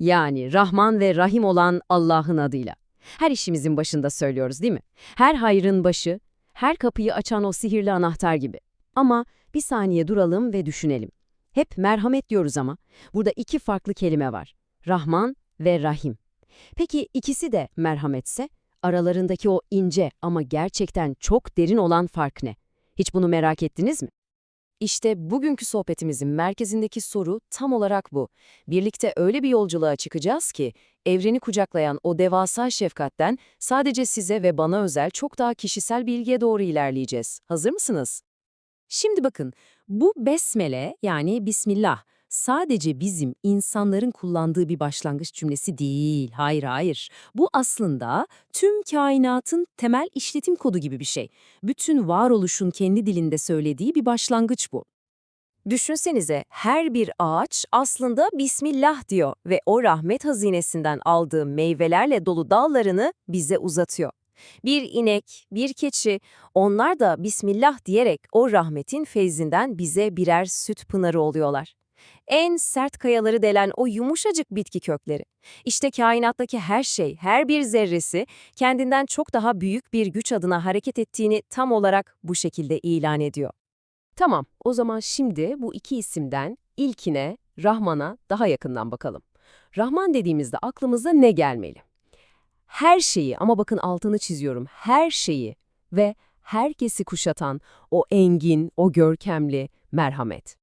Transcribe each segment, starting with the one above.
Yani Rahman ve Rahim olan Allah'ın adıyla. Her işimizin başında söylüyoruz değil mi? Her hayrın başı, her kapıyı açan o sihirli anahtar gibi. Ama bir saniye duralım ve düşünelim. Hep merhamet diyoruz ama burada iki farklı kelime var. Rahman ve Rahim. Peki ikisi de merhametse aralarındaki o ince ama gerçekten çok derin olan fark ne? Hiç bunu merak ettiniz mi? İşte bugünkü sohbetimizin merkezindeki soru tam olarak bu. Birlikte öyle bir yolculuğa çıkacağız ki, evreni kucaklayan o devasa şefkatten sadece size ve bana özel çok daha kişisel bilgiye doğru ilerleyeceğiz. Hazır mısınız? Şimdi bakın, bu besmele yani Bismillah sadece bizim insanların kullandığı bir başlangıç cümlesi değil. Hayır hayır. Bu aslında tüm kainatın temel işletim kodu gibi bir şey. Bütün varoluşun kendi dilinde söylediği bir başlangıç bu. Düşünsenize her bir ağaç aslında Bismillah diyor ve o rahmet hazinesinden aldığı meyvelerle dolu dallarını bize uzatıyor. Bir inek, bir keçi, onlar da Bismillah diyerek o rahmetin feyzinden bize birer süt pınarı oluyorlar. En sert kayaları delen o yumuşacık bitki kökleri. İşte kainattaki her şey, her bir zerresi kendinden çok daha büyük bir güç adına hareket ettiğini tam olarak bu şekilde ilan ediyor. Tamam, o zaman şimdi bu iki isimden ilkine, Rahman'a daha yakından bakalım. Rahman dediğimizde aklımıza ne gelmeli? Her şeyi ama bakın altını çiziyorum, her şeyi ve herkesi kuşatan o engin, o görkemli merhamet.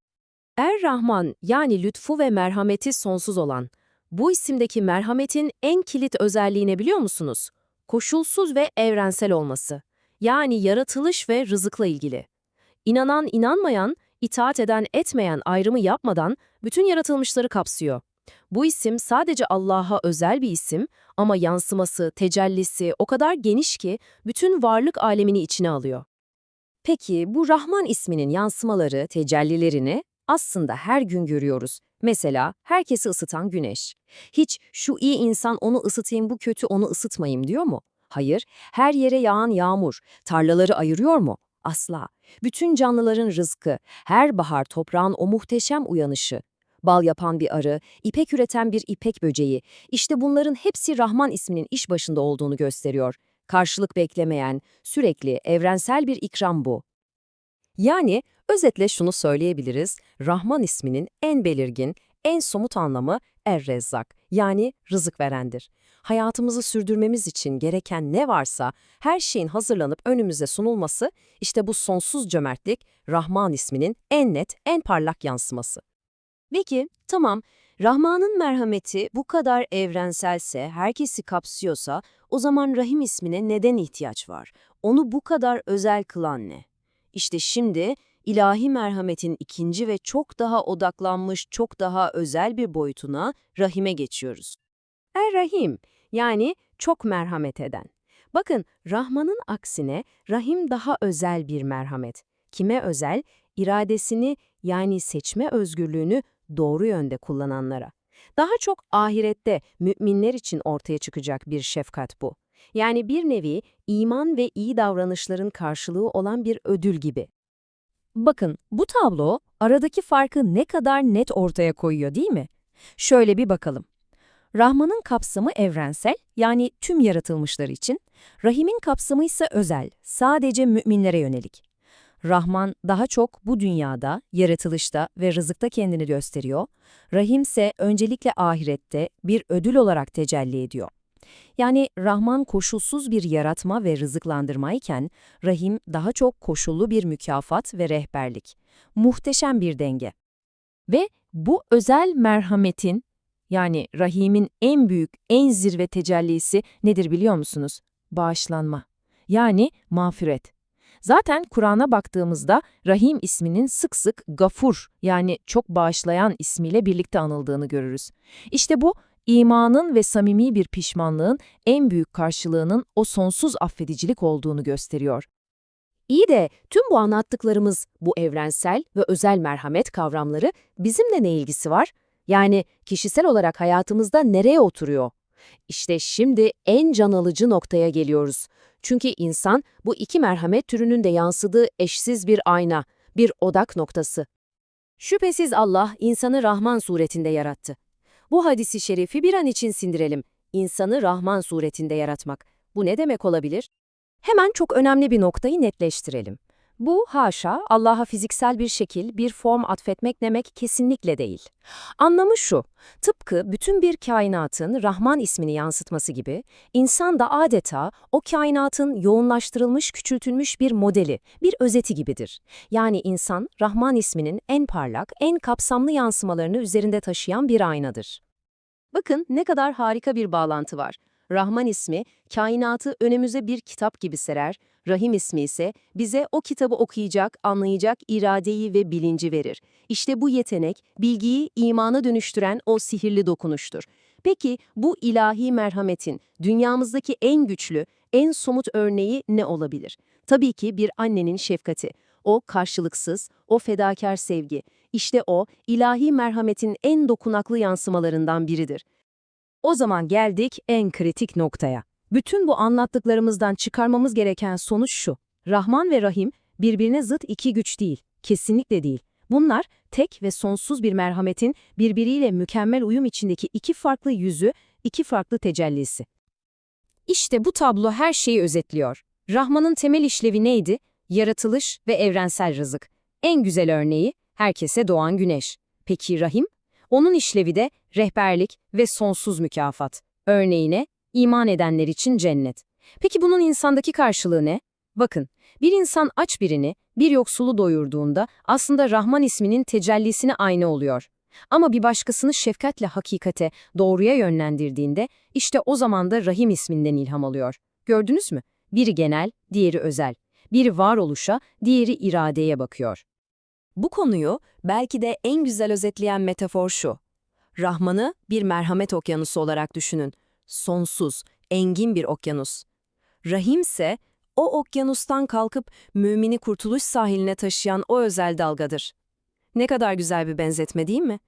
Er-Rahman yani lütfu ve merhameti sonsuz olan, bu isimdeki merhametin en kilit özelliğini biliyor musunuz? Koşulsuz ve evrensel olması. Yani yaratılış ve rızıkla ilgili. İnanan inanmayan, itaat eden etmeyen ayrımı yapmadan bütün yaratılmışları kapsıyor. Bu isim sadece Allah'a özel bir isim ama yansıması, tecellisi o kadar geniş ki bütün varlık alemini içine alıyor. Peki bu Rahman isminin yansımaları, tecellilerini aslında her gün görüyoruz. Mesela herkesi ısıtan güneş. Hiç şu iyi insan onu ısıtayım bu kötü onu ısıtmayayım diyor mu? Hayır. Her yere yağan yağmur, tarlaları ayırıyor mu? Asla. Bütün canlıların rızkı, her bahar toprağın o muhteşem uyanışı. Bal yapan bir arı, ipek üreten bir ipek böceği. İşte bunların hepsi Rahman isminin iş başında olduğunu gösteriyor. Karşılık beklemeyen, sürekli, evrensel bir ikram bu. Yani özetle şunu söyleyebiliriz, Rahman isminin en belirgin, en somut anlamı Er-Rezzak yani rızık verendir. Hayatımızı sürdürmemiz için gereken ne varsa her şeyin hazırlanıp önümüze sunulması işte bu sonsuz cömertlik Rahman isminin en net, en parlak yansıması. Peki, tamam, Rahman'ın merhameti bu kadar evrenselse, herkesi kapsıyorsa o zaman Rahim ismine neden ihtiyaç var? Onu bu kadar özel kılan ne? İşte şimdi ilahi merhametin ikinci ve çok daha odaklanmış, çok daha özel bir boyutuna Rahim'e geçiyoruz. Er-Rahim yani çok merhamet eden. Bakın Rahman'ın aksine Rahim daha özel bir merhamet. Kime özel? İradesini yani seçme özgürlüğünü doğru yönde kullananlara. Daha çok ahirette müminler için ortaya çıkacak bir şefkat bu. Yani bir nevi iman ve iyi davranışların karşılığı olan bir ödül gibi. Bakın bu tablo aradaki farkı ne kadar net ortaya koyuyor değil mi? Şöyle bir bakalım. Rahman'ın kapsamı evrensel yani tüm yaratılmışlar için, Rahim'in kapsamı ise özel, sadece müminlere yönelik. Rahman daha çok bu dünyada, yaratılışta ve rızıkta kendini gösteriyor. Rahim ise öncelikle ahirette bir ödül olarak tecelli ediyor. Yani Rahman koşulsuz bir yaratma ve rızıklandırma iken, Rahim daha çok koşullu bir mükafat ve rehberlik. Muhteşem bir denge. Ve bu özel merhametin, yani Rahim'in en büyük, en zirve tecellisi nedir biliyor musunuz? Bağışlanma. Yani mağfiret. Zaten Kur'an'a baktığımızda Rahim isminin sık sık Gafur yani çok bağışlayan ismiyle birlikte anıldığını görürüz. İşte bu imanın ve samimi bir pişmanlığın en büyük karşılığının o sonsuz affedicilik olduğunu gösteriyor. İyi de tüm bu anlattıklarımız, bu evrensel ve özel merhamet kavramları bizimle ne ilgisi var? Yani kişisel olarak hayatımızda nereye oturuyor? İşte şimdi en can alıcı noktaya geliyoruz. Çünkü insan bu iki merhamet türünün de yansıdığı eşsiz bir ayna, bir odak noktası. Şüphesiz Allah insanı Rahman suretinde yarattı. Bu hadisi şerifi bir an için sindirelim. İnsanı Rahman suretinde yaratmak. Bu ne demek olabilir? Hemen çok önemli bir noktayı netleştirelim. Bu haşa Allah'a fiziksel bir şekil, bir form atfetmek demek kesinlikle değil. Anlamı şu, tıpkı bütün bir kainatın Rahman ismini yansıtması gibi, insan da adeta o kainatın yoğunlaştırılmış, küçültülmüş bir modeli, bir özeti gibidir. Yani insan, Rahman isminin en parlak, en kapsamlı yansımalarını üzerinde taşıyan bir aynadır. Bakın ne kadar harika bir bağlantı var. Rahman ismi, kainatı önümüze bir kitap gibi serer, Rahim ismi ise bize o kitabı okuyacak, anlayacak iradeyi ve bilinci verir. İşte bu yetenek, bilgiyi imana dönüştüren o sihirli dokunuştur. Peki bu ilahi merhametin dünyamızdaki en güçlü, en somut örneği ne olabilir? Tabii ki bir annenin şefkati. O karşılıksız, o fedakar sevgi. İşte o, ilahi merhametin en dokunaklı yansımalarından biridir. O zaman geldik en kritik noktaya. Bütün bu anlattıklarımızdan çıkarmamız gereken sonuç şu. Rahman ve Rahim birbirine zıt iki güç değil, kesinlikle değil. Bunlar tek ve sonsuz bir merhametin birbiriyle mükemmel uyum içindeki iki farklı yüzü, iki farklı tecellisi. İşte bu tablo her şeyi özetliyor. Rahman'ın temel işlevi neydi? Yaratılış ve evrensel rızık. En güzel örneği herkese doğan güneş. Peki Rahim? Onun işlevi de rehberlik ve sonsuz mükafat. Örneğine iman edenler için cennet. Peki bunun insandaki karşılığı ne? Bakın, bir insan aç birini, bir yoksulu doyurduğunda aslında Rahman isminin tecellisine aynı oluyor. Ama bir başkasını şefkatle hakikate, doğruya yönlendirdiğinde işte o zaman da Rahim isminden ilham alıyor. Gördünüz mü? Biri genel, diğeri özel. Biri varoluşa, diğeri iradeye bakıyor. Bu konuyu belki de en güzel özetleyen metafor şu. Rahman'ı bir merhamet okyanusu olarak düşünün. Sonsuz, engin bir okyanus. Rahim ise o okyanustan kalkıp mümini kurtuluş sahiline taşıyan o özel dalgadır. Ne kadar güzel bir benzetme değil mi?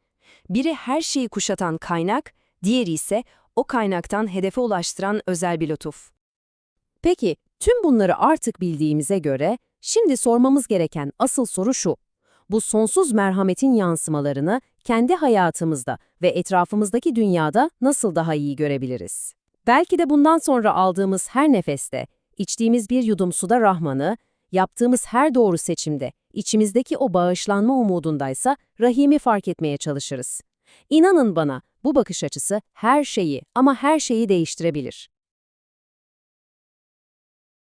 Biri her şeyi kuşatan kaynak, diğeri ise o kaynaktan hedefe ulaştıran özel bir lütuf. Peki, tüm bunları artık bildiğimize göre, şimdi sormamız gereken asıl soru şu. Bu sonsuz merhametin yansımalarını kendi hayatımızda ve etrafımızdaki dünyada nasıl daha iyi görebiliriz? Belki de bundan sonra aldığımız her nefeste, içtiğimiz bir yudum suda Rahman'ı, yaptığımız her doğru seçimde, içimizdeki o bağışlanma umudundaysa Rahim'i fark etmeye çalışırız. İnanın bana, bu bakış açısı her şeyi ama her şeyi değiştirebilir.